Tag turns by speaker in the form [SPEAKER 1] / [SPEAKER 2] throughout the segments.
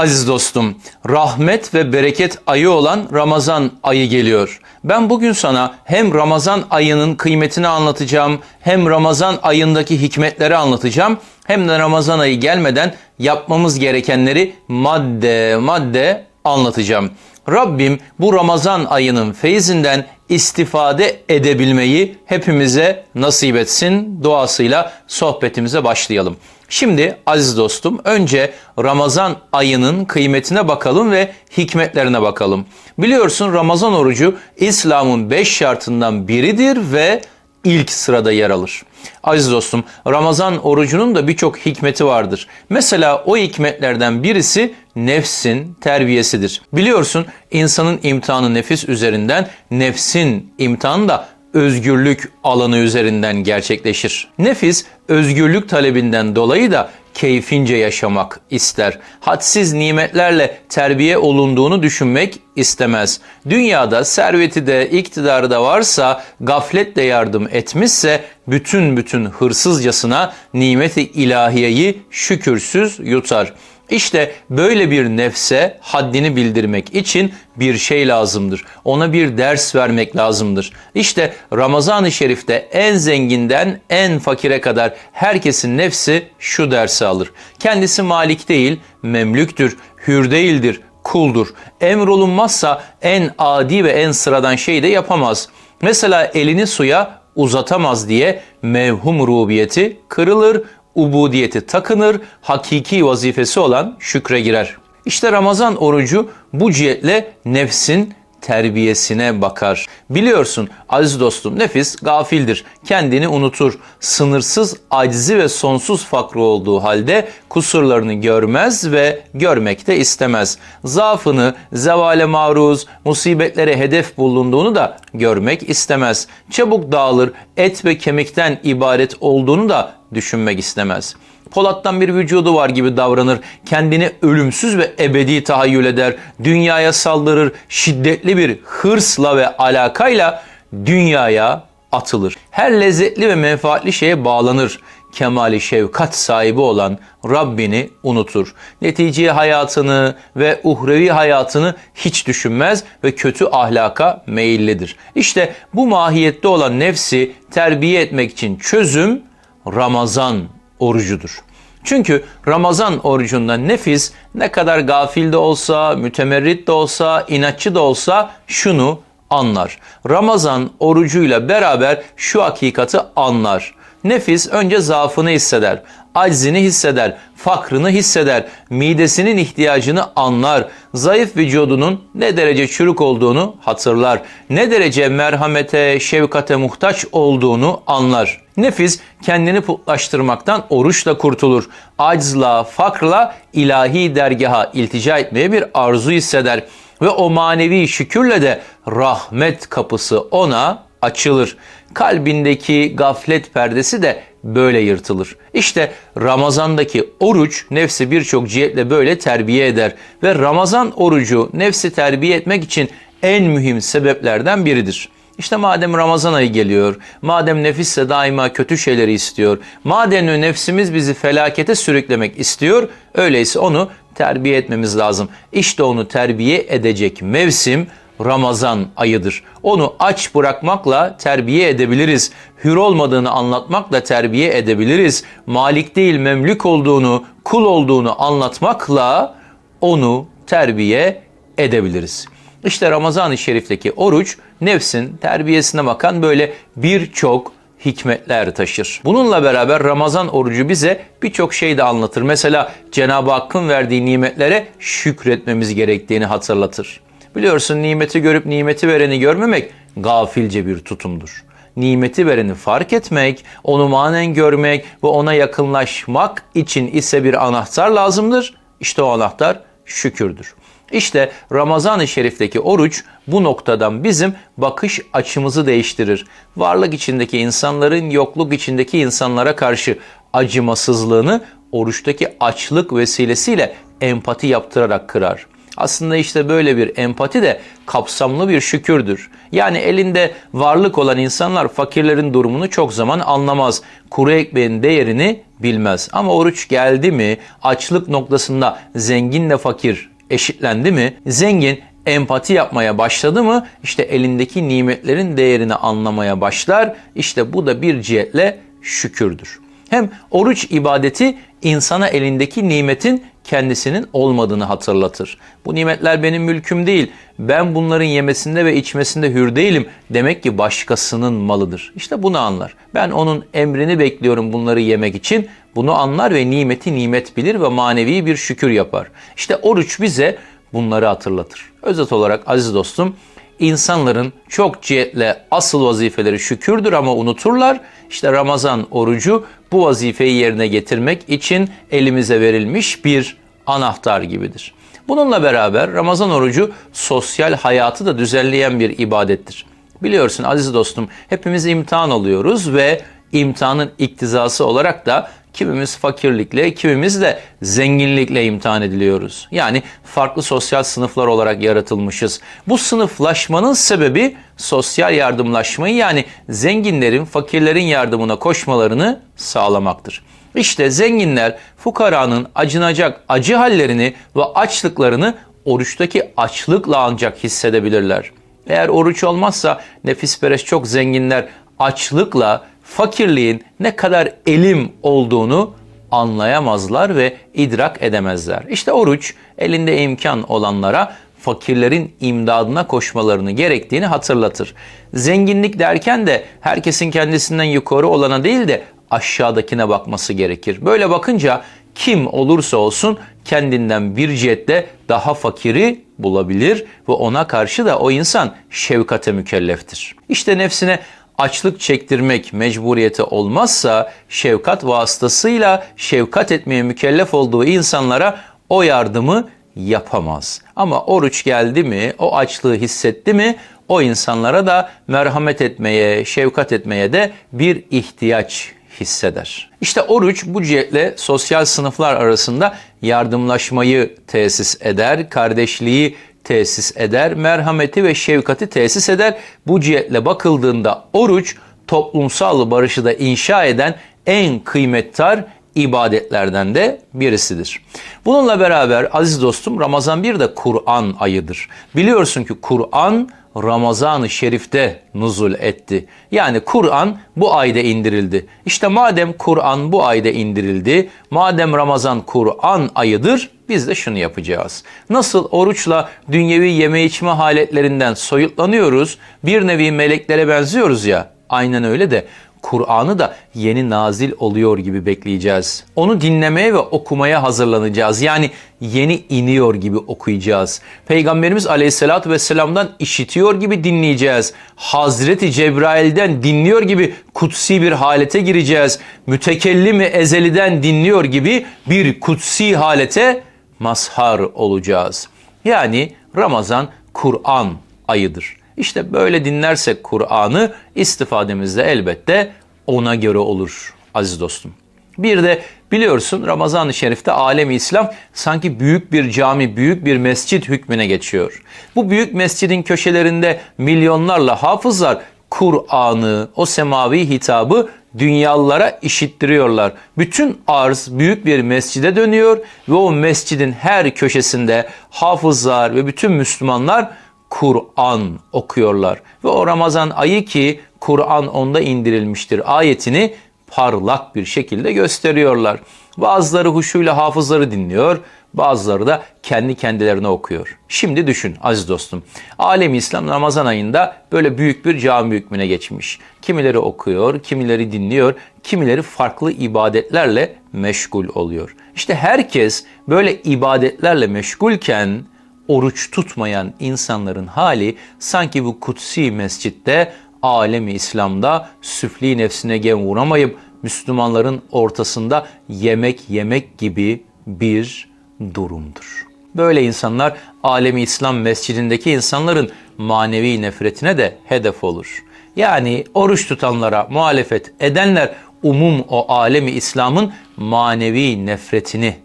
[SPEAKER 1] Aziz dostum, rahmet ve bereket ayı olan Ramazan ayı geliyor. Ben bugün sana hem Ramazan ayının kıymetini anlatacağım, hem Ramazan ayındaki hikmetleri anlatacağım, hem de Ramazan ayı gelmeden yapmamız gerekenleri madde madde anlatacağım. Rabbim bu Ramazan ayının feyzinden istifade edebilmeyi hepimize nasip etsin duasıyla sohbetimize başlayalım. Şimdi aziz dostum önce Ramazan ayının kıymetine bakalım ve hikmetlerine bakalım. Biliyorsun Ramazan orucu İslam'ın beş şartından biridir ve ilk sırada yer alır. Aziz dostum Ramazan orucunun da birçok hikmeti vardır. Mesela o hikmetlerden birisi nefsin terbiyesidir. Biliyorsun insanın imtihanı nefis üzerinden, nefsin imtihanı da özgürlük alanı üzerinden gerçekleşir. Nefis özgürlük talebinden dolayı da keyfince yaşamak ister. Hadsiz nimetlerle terbiye olunduğunu düşünmek istemez. Dünyada serveti de iktidarı da varsa gafletle yardım etmişse bütün bütün hırsızcasına nimeti ilahiyeyi şükürsüz yutar. İşte böyle bir nefse haddini bildirmek için bir şey lazımdır. Ona bir ders vermek lazımdır. İşte Ramazan-ı Şerif'te en zenginden en fakire kadar herkesin nefsi şu dersi alır. Kendisi malik değil, memlüktür, hür değildir, kuldur. Emrolunmazsa en adi ve en sıradan şey de yapamaz. Mesela elini suya uzatamaz diye mevhum rubiyeti kırılır, ubudiyeti takınır, hakiki vazifesi olan şükre girer. İşte Ramazan orucu bu cihetle nefsin terbiyesine bakar. Biliyorsun aziz dostum nefis gafildir. Kendini unutur. Sınırsız acizi ve sonsuz fakrı olduğu halde kusurlarını görmez ve görmek de istemez. Zaafını, zevale maruz, musibetlere hedef bulunduğunu da görmek istemez. Çabuk dağılır, et ve kemikten ibaret olduğunu da düşünmek istemez. Polat'tan bir vücudu var gibi davranır. Kendini ölümsüz ve ebedi tahayyül eder. Dünyaya saldırır. Şiddetli bir hırsla ve alakayla dünyaya atılır. Her lezzetli ve menfaatli şeye bağlanır. Kemali şefkat sahibi olan Rabbini unutur. Neticeye hayatını ve uhrevi hayatını hiç düşünmez ve kötü ahlaka meyillidir. İşte bu mahiyette olan nefsi terbiye etmek için çözüm Ramazan orucudur. Çünkü Ramazan orucunda nefis ne kadar gafil de olsa, mütemerrit de olsa, inatçı da olsa şunu anlar. Ramazan orucuyla beraber şu hakikati anlar. Nefis önce zaafını hisseder, aczini hisseder, fakrını hisseder, midesinin ihtiyacını anlar, zayıf vücudunun ne derece çürük olduğunu hatırlar, ne derece merhamete, şefkate muhtaç olduğunu anlar. Nefis kendini putlaştırmaktan oruçla kurtulur. Aczla, fakrla ilahi dergaha iltica etmeye bir arzu hisseder. Ve o manevi şükürle de rahmet kapısı ona açılır. Kalbindeki gaflet perdesi de böyle yırtılır. İşte Ramazandaki oruç nefsi birçok cihetle böyle terbiye eder ve Ramazan orucu nefsi terbiye etmek için en mühim sebeplerden biridir. İşte madem Ramazan ayı geliyor, madem nefisse daima kötü şeyleri istiyor, madem nefsimiz bizi felakete sürüklemek istiyor, öyleyse onu terbiye etmemiz lazım. İşte onu terbiye edecek mevsim Ramazan ayıdır. Onu aç bırakmakla terbiye edebiliriz. Hür olmadığını anlatmakla terbiye edebiliriz. Malik değil memlük olduğunu, kul olduğunu anlatmakla onu terbiye edebiliriz. İşte Ramazan-ı Şerif'teki oruç nefsin terbiyesine bakan böyle birçok hikmetler taşır. Bununla beraber Ramazan orucu bize birçok şey de anlatır. Mesela Cenab-ı Hakk'ın verdiği nimetlere şükretmemiz gerektiğini hatırlatır. Biliyorsun nimeti görüp nimeti vereni görmemek gafilce bir tutumdur. Nimeti vereni fark etmek, onu manen görmek ve ona yakınlaşmak için ise bir anahtar lazımdır. İşte o anahtar şükürdür. İşte Ramazan-ı Şerif'teki oruç bu noktadan bizim bakış açımızı değiştirir. Varlık içindeki insanların yokluk içindeki insanlara karşı acımasızlığını oruçtaki açlık vesilesiyle empati yaptırarak kırar. Aslında işte böyle bir empati de kapsamlı bir şükürdür. Yani elinde varlık olan insanlar fakirlerin durumunu çok zaman anlamaz. Kuru ekmeğin değerini bilmez. Ama oruç geldi mi açlık noktasında zenginle fakir eşitlendi mi? Zengin empati yapmaya başladı mı işte elindeki nimetlerin değerini anlamaya başlar. İşte bu da bir cihetle şükürdür. Hem oruç ibadeti insana elindeki nimetin kendisinin olmadığını hatırlatır. Bu nimetler benim mülküm değil. Ben bunların yemesinde ve içmesinde hür değilim. Demek ki başkasının malıdır. İşte bunu anlar. Ben onun emrini bekliyorum bunları yemek için. Bunu anlar ve nimeti nimet bilir ve manevi bir şükür yapar. İşte oruç bize bunları hatırlatır. Özet olarak aziz dostum, insanların çok cihetle asıl vazifeleri şükürdür ama unuturlar. İşte Ramazan orucu bu vazifeyi yerine getirmek için elimize verilmiş bir anahtar gibidir. Bununla beraber Ramazan orucu sosyal hayatı da düzenleyen bir ibadettir. Biliyorsun aziz dostum hepimiz imtihan oluyoruz ve imtihanın iktizası olarak da Kimimiz fakirlikle, kimimiz de zenginlikle imtihan ediliyoruz. Yani farklı sosyal sınıflar olarak yaratılmışız. Bu sınıflaşmanın sebebi sosyal yardımlaşmayı yani zenginlerin fakirlerin yardımına koşmalarını sağlamaktır. İşte zenginler fukaranın acınacak acı hallerini ve açlıklarını oruçtaki açlıkla ancak hissedebilirler. Eğer oruç olmazsa nefisperest çok zenginler açlıkla fakirliğin ne kadar elim olduğunu anlayamazlar ve idrak edemezler. İşte oruç elinde imkan olanlara fakirlerin imdadına koşmalarını gerektiğini hatırlatır. Zenginlik derken de herkesin kendisinden yukarı olana değil de aşağıdakine bakması gerekir. Böyle bakınca kim olursa olsun kendinden bir cihette daha fakiri bulabilir ve ona karşı da o insan şefkate mükelleftir. İşte nefsine açlık çektirmek mecburiyeti olmazsa şefkat vasıtasıyla şefkat etmeye mükellef olduğu insanlara o yardımı yapamaz. Ama oruç geldi mi, o açlığı hissetti mi o insanlara da merhamet etmeye, şefkat etmeye de bir ihtiyaç hisseder. İşte oruç bu cihetle sosyal sınıflar arasında yardımlaşmayı tesis eder, kardeşliği tesis eder, merhameti ve şefkati tesis eder. Bu cihetle bakıldığında oruç toplumsal barışı da inşa eden en kıymettar ibadetlerden de birisidir. Bununla beraber aziz dostum Ramazan bir de Kur'an ayıdır. Biliyorsun ki Kur'an Ramazan-ı Şerif'te nuzul etti. Yani Kur'an bu ayda indirildi. İşte madem Kur'an bu ayda indirildi, madem Ramazan Kur'an ayıdır, biz de şunu yapacağız. Nasıl oruçla dünyevi yeme içme haletlerinden soyutlanıyoruz, bir nevi meleklere benziyoruz ya, aynen öyle de Kur'an'ı da yeni nazil oluyor gibi bekleyeceğiz. Onu dinlemeye ve okumaya hazırlanacağız. Yani yeni iniyor gibi okuyacağız. Peygamberimiz Aleyhisselatü Vesselam'dan işitiyor gibi dinleyeceğiz. Hazreti Cebrail'den dinliyor gibi kutsi bir halete gireceğiz. Mütekellimi ezeliden dinliyor gibi bir kutsi halete mazhar olacağız. Yani Ramazan Kur'an ayıdır. İşte böyle dinlersek Kur'an'ı istifademiz de elbette ona göre olur aziz dostum. Bir de biliyorsun Ramazan-ı Şerif'te alemi İslam sanki büyük bir cami, büyük bir mescit hükmüne geçiyor. Bu büyük mescidin köşelerinde milyonlarla hafızlar Kur'an'ı, o semavi hitabı dünyalılara işittiriyorlar. Bütün arz büyük bir mescide dönüyor ve o mescidin her köşesinde hafızlar ve bütün Müslümanlar Kur'an okuyorlar. Ve o Ramazan ayı ki Kur'an onda indirilmiştir ayetini parlak bir şekilde gösteriyorlar. Bazıları huşuyla hafızları dinliyor, bazıları da kendi kendilerine okuyor. Şimdi düşün aziz dostum. Alem İslam Ramazan ayında böyle büyük bir cami hükmüne geçmiş. Kimileri okuyor, kimileri dinliyor, kimileri farklı ibadetlerle meşgul oluyor. İşte herkes böyle ibadetlerle meşgulken oruç tutmayan insanların hali sanki bu kutsi mescitte alemi İslam'da süfli nefsine gem vuramayıp Müslümanların ortasında yemek yemek gibi bir durumdur. Böyle insanlar alemi İslam mescidindeki insanların manevi nefretine de hedef olur. Yani oruç tutanlara muhalefet edenler umum o alemi İslam'ın manevi nefretini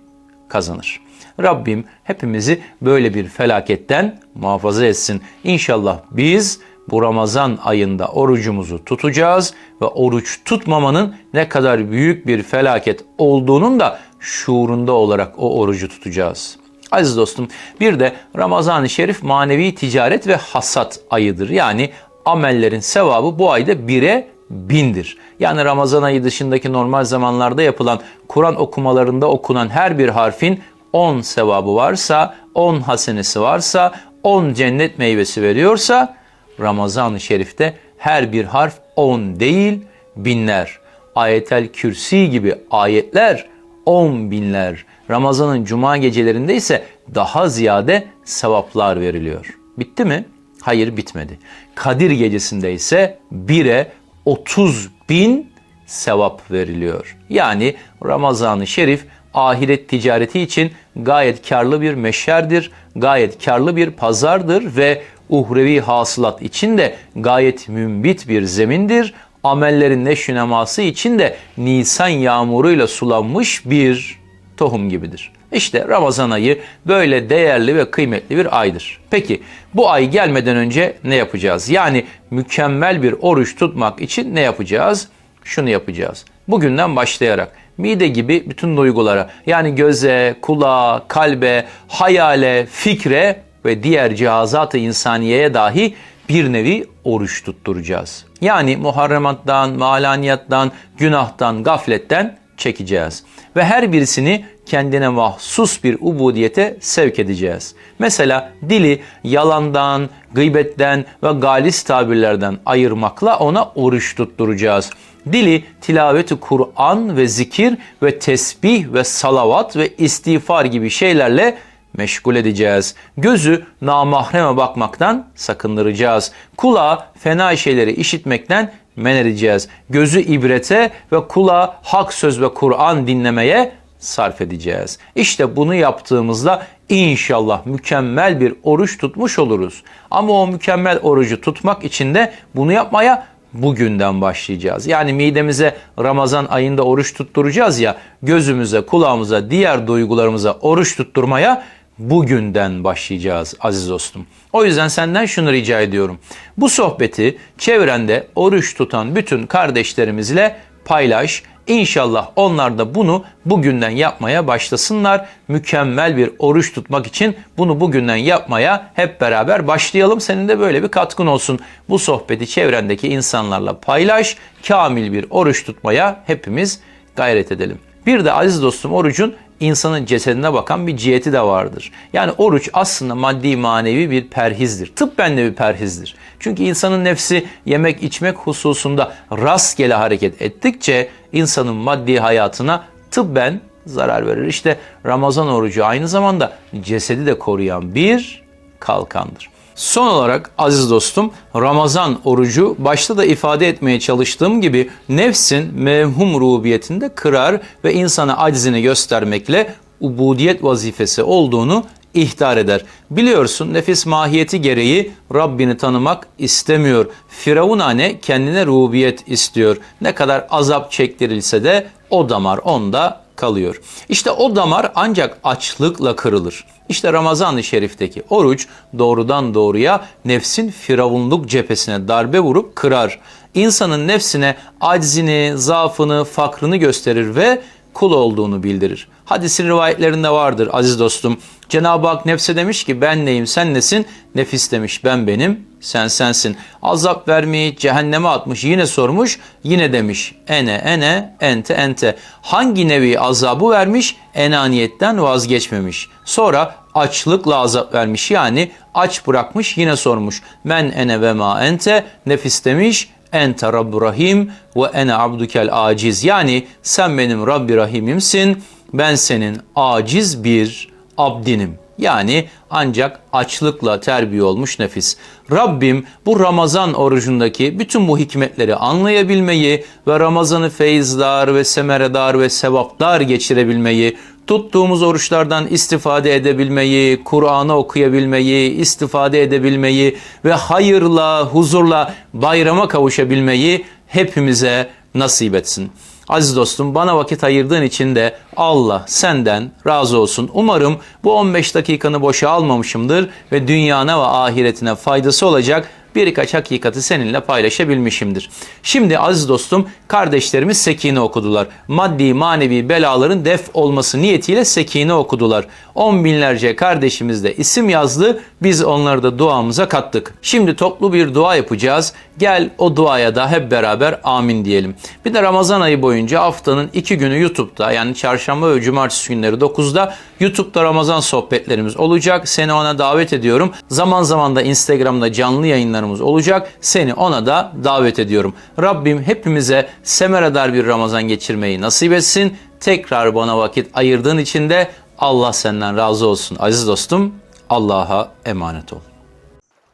[SPEAKER 1] kazanır. Rabbim hepimizi böyle bir felaketten muhafaza etsin. İnşallah biz bu Ramazan ayında orucumuzu tutacağız ve oruç tutmamanın ne kadar büyük bir felaket olduğunun da şuurunda olarak o orucu tutacağız. Aziz dostum bir de Ramazan-ı Şerif manevi ticaret ve hasat ayıdır. Yani amellerin sevabı bu ayda bire bindir. Yani Ramazan ayı dışındaki normal zamanlarda yapılan Kur'an okumalarında okunan her bir harfin 10 sevabı varsa, 10 hasenesi varsa, 10 cennet meyvesi veriyorsa Ramazan-ı Şerif'te her bir harf 10 değil binler. Ayetel Kürsi gibi ayetler 10 binler. Ramazan'ın cuma gecelerinde ise daha ziyade sevaplar veriliyor. Bitti mi? Hayır bitmedi. Kadir gecesinde ise 1'e 30 bin sevap veriliyor. Yani Ramazan-ı Şerif ahiret ticareti için gayet karlı bir meşerdir, gayet karlı bir pazardır ve uhrevi hasılat için de gayet mümbit bir zemindir. Amellerin neşüneması için de Nisan yağmuruyla sulanmış bir tohum gibidir. İşte Ramazan ayı böyle değerli ve kıymetli bir aydır. Peki bu ay gelmeden önce ne yapacağız? Yani mükemmel bir oruç tutmak için ne yapacağız? Şunu yapacağız. Bugünden başlayarak mide gibi bütün duygulara yani göze, kulağa, kalbe, hayale, fikre ve diğer cihazat-ı insaniyeye dahi bir nevi oruç tutturacağız. Yani muharremattan, malaniyattan, günahtan, gafletten çekeceğiz. Ve her birisini kendine mahsus bir ubudiyete sevk edeceğiz. Mesela dili yalandan, gıybetten ve galis tabirlerden ayırmakla ona oruç tutturacağız. Dili tilaveti Kur'an ve zikir ve tesbih ve salavat ve istiğfar gibi şeylerle meşgul edeceğiz. Gözü namahreme bakmaktan sakındıracağız. Kulağı fena şeyleri işitmekten men edeceğiz. Gözü ibrete ve kulağı hak söz ve Kur'an dinlemeye sarf edeceğiz. İşte bunu yaptığımızda inşallah mükemmel bir oruç tutmuş oluruz. Ama o mükemmel orucu tutmak için de bunu yapmaya bugünden başlayacağız. Yani midemize Ramazan ayında oruç tutturacağız ya, gözümüze, kulağımıza, diğer duygularımıza oruç tutturmaya bugünden başlayacağız aziz dostum. O yüzden senden şunu rica ediyorum. Bu sohbeti çevrende oruç tutan bütün kardeşlerimizle paylaş. İnşallah onlar da bunu bugünden yapmaya başlasınlar. Mükemmel bir oruç tutmak için bunu bugünden yapmaya hep beraber başlayalım. Senin de böyle bir katkın olsun. Bu sohbeti çevrendeki insanlarla paylaş. Kamil bir oruç tutmaya hepimiz gayret edelim. Bir de aziz dostum orucun insanın cesedine bakan bir ciheti de vardır. Yani oruç aslında maddi manevi bir perhizdir. Tıbben de bir perhizdir. Çünkü insanın nefsi yemek içmek hususunda rastgele hareket ettikçe insanın maddi hayatına tıbben zarar verir. İşte Ramazan orucu aynı zamanda cesedi de koruyan bir kalkandır. Son olarak aziz dostum Ramazan orucu başta da ifade etmeye çalıştığım gibi nefsin mevhum rubiyetinde kırar ve insana aczini göstermekle ubudiyet vazifesi olduğunu ihtar eder. Biliyorsun nefis mahiyeti gereği Rabbini tanımak istemiyor. Firavunane kendine rubiyet istiyor. Ne kadar azap çektirilse de o damar onda kalıyor. İşte o damar ancak açlıkla kırılır. İşte Ramazan-ı Şerif'teki oruç doğrudan doğruya nefsin firavunluk cephesine darbe vurup kırar. İnsanın nefsine aczini, zaafını, fakrını gösterir ve kul olduğunu bildirir. Hadisin rivayetlerinde vardır aziz dostum. Cenab-ı Hak nefse demiş ki ben neyim sen nesin? Nefis demiş ben benim sen sensin. Azap vermeyi cehenneme atmış yine sormuş yine demiş ene ene ente ente. Hangi nevi azabı vermiş? Enaniyetten vazgeçmemiş. Sonra açlıkla azap vermiş yani aç bırakmış yine sormuş. Men ene ve ma ente nefis demiş ente Rabbi Rahim ve ene abdukel aciz. Yani sen benim Rabbi Rahimimsin, ben senin aciz bir abdinim. Yani ancak açlıkla terbiye olmuş nefis. Rabbim bu Ramazan orucundaki bütün bu hikmetleri anlayabilmeyi ve Ramazan'ı feyizler ve semeredar ve sevaplar geçirebilmeyi, tuttuğumuz oruçlardan istifade edebilmeyi, Kur'an'ı okuyabilmeyi, istifade edebilmeyi ve hayırla, huzurla bayrama kavuşabilmeyi hepimize nasip etsin. Aziz dostum bana vakit ayırdığın için de Allah senden razı olsun. Umarım bu 15 dakikanı boşa almamışımdır ve dünyana ve ahiretine faydası olacak birkaç hakikati seninle paylaşabilmişimdir. Şimdi aziz dostum kardeşlerimiz Sekine okudular. Maddi manevi belaların def olması niyetiyle Sekine okudular. On binlerce kardeşimiz de isim yazdı. Biz onları da duamıza kattık. Şimdi toplu bir dua yapacağız. Gel o duaya da hep beraber amin diyelim. Bir de Ramazan ayı boyunca haftanın iki günü YouTube'da yani çarşamba ve cumartesi günleri 9'da YouTube'da Ramazan sohbetlerimiz olacak. Seni ona davet ediyorum. Zaman zaman da Instagram'da canlı yayınlarımız olacak. Seni ona da davet ediyorum. Rabbim hepimize semeredar bir Ramazan geçirmeyi nasip etsin. Tekrar bana vakit ayırdığın için de Allah senden razı olsun. Aziz dostum Allah'a emanet ol.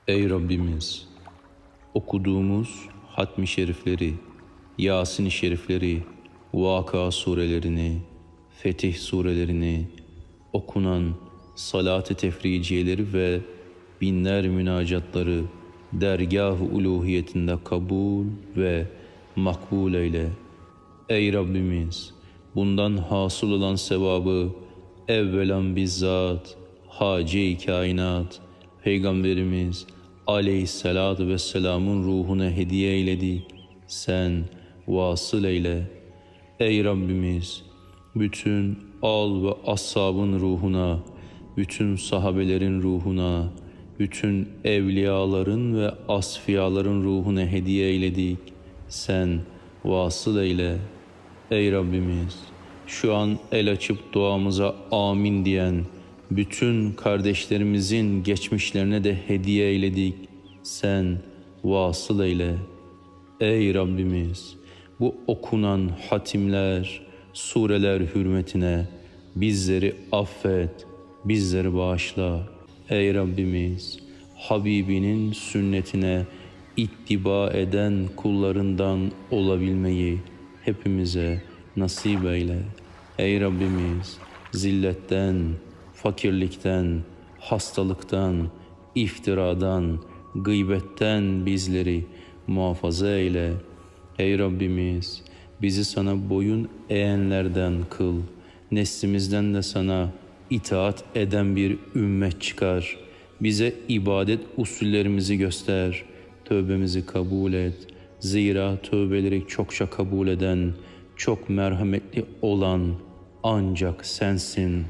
[SPEAKER 2] Ey Rabbimiz! Okuduğumuz hatmi şerifleri, Yasin-i şerifleri, Vaka surelerini, Fetih surelerini, okunan salat-ı tefriciyeleri ve binler münacatları dergah-ı uluhiyetinde kabul ve makbul eyle. Ey Rabbimiz! Bundan hasıl olan sevabı evvelan bizzat, hace-i kainat, Peygamberimiz aleyhissalatu vesselamın ruhuna hediye eyledik. Sen vasıl eyle. Ey Rabbimiz! Bütün al ve ashabın ruhuna, bütün sahabelerin ruhuna, bütün evliyaların ve asfiyaların ruhuna hediye eyledik. Sen vasıl eyle. Ey Rabbimiz! Şu an el açıp duamıza amin diyen bütün kardeşlerimizin geçmişlerine de hediye eyledik. Sen vasıl eyle. Ey Rabbimiz! Bu okunan hatimler, sureler hürmetine bizleri affet, bizleri bağışla. Ey Rabbimiz! Habibinin sünnetine ittiba eden kullarından olabilmeyi hepimize nasip eyle. Ey Rabbimiz! Zilletten, fakirlikten, hastalıktan, iftiradan, gıybetten bizleri muhafaza eyle. Ey Rabbimiz bizi sana boyun eğenlerden kıl. Neslimizden de sana itaat eden bir ümmet çıkar. Bize ibadet usullerimizi göster. Tövbemizi kabul et. Zira tövbeleri çokça kabul eden, çok merhametli olan ancak sensin.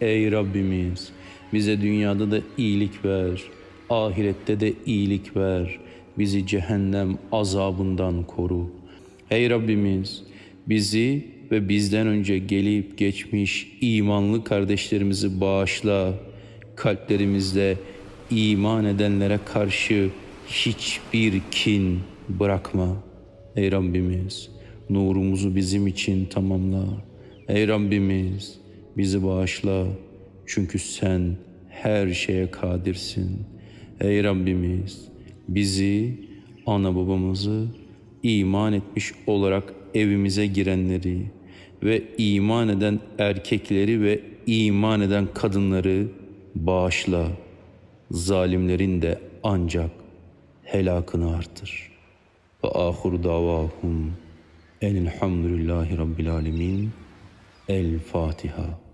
[SPEAKER 2] Ey Rabbimiz bize dünyada da iyilik ver, ahirette de iyilik ver. Bizi cehennem azabından koru. Ey Rabbimiz bizi ve bizden önce gelip geçmiş imanlı kardeşlerimizi bağışla. Kalplerimizde iman edenlere karşı hiçbir kin bırakma. Ey Rabbimiz nurumuzu bizim için tamamla. Ey Rabbimiz bizi bağışla. Çünkü sen her şeye kadirsin. Ey Rabbimiz bizi, ana babamızı iman etmiş olarak evimize girenleri ve iman eden erkekleri ve iman eden kadınları bağışla. Zalimlerin de ancak helakını artır. Ve ahur davahum enilhamdülillahi rabbil alemin. El Fatiha.